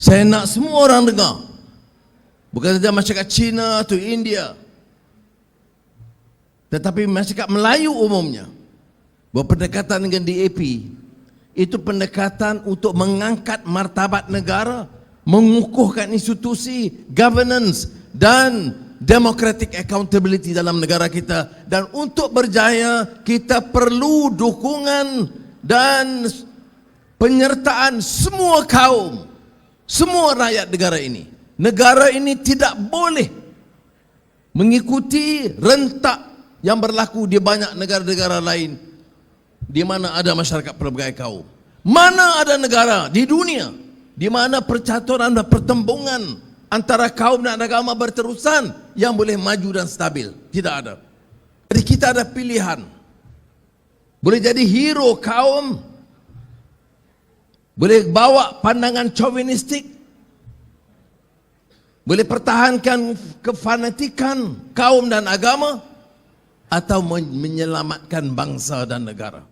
Saya nak semua orang dengar. Bukan saja masyarakat Cina atau India. Tetapi masyarakat Melayu umumnya. Bahawa pendekatan dengan DAP itu pendekatan untuk mengangkat martabat negara, mengukuhkan institusi, governance dan democratic accountability dalam negara kita dan untuk berjaya kita perlu dukungan dan penyertaan semua kaum, semua rakyat negara ini. Negara ini tidak boleh mengikuti rentak yang berlaku di banyak negara-negara lain di mana ada masyarakat pelbagai kaum. Mana ada negara di dunia di mana percaturan dan pertembungan antara kaum dan agama berterusan yang boleh maju dan stabil. Tidak ada. Jadi kita ada pilihan. Boleh jadi hero kaum. Boleh bawa pandangan chauvinistik. Boleh pertahankan kefanatikan kaum dan agama atau menyelamatkan bangsa dan negara.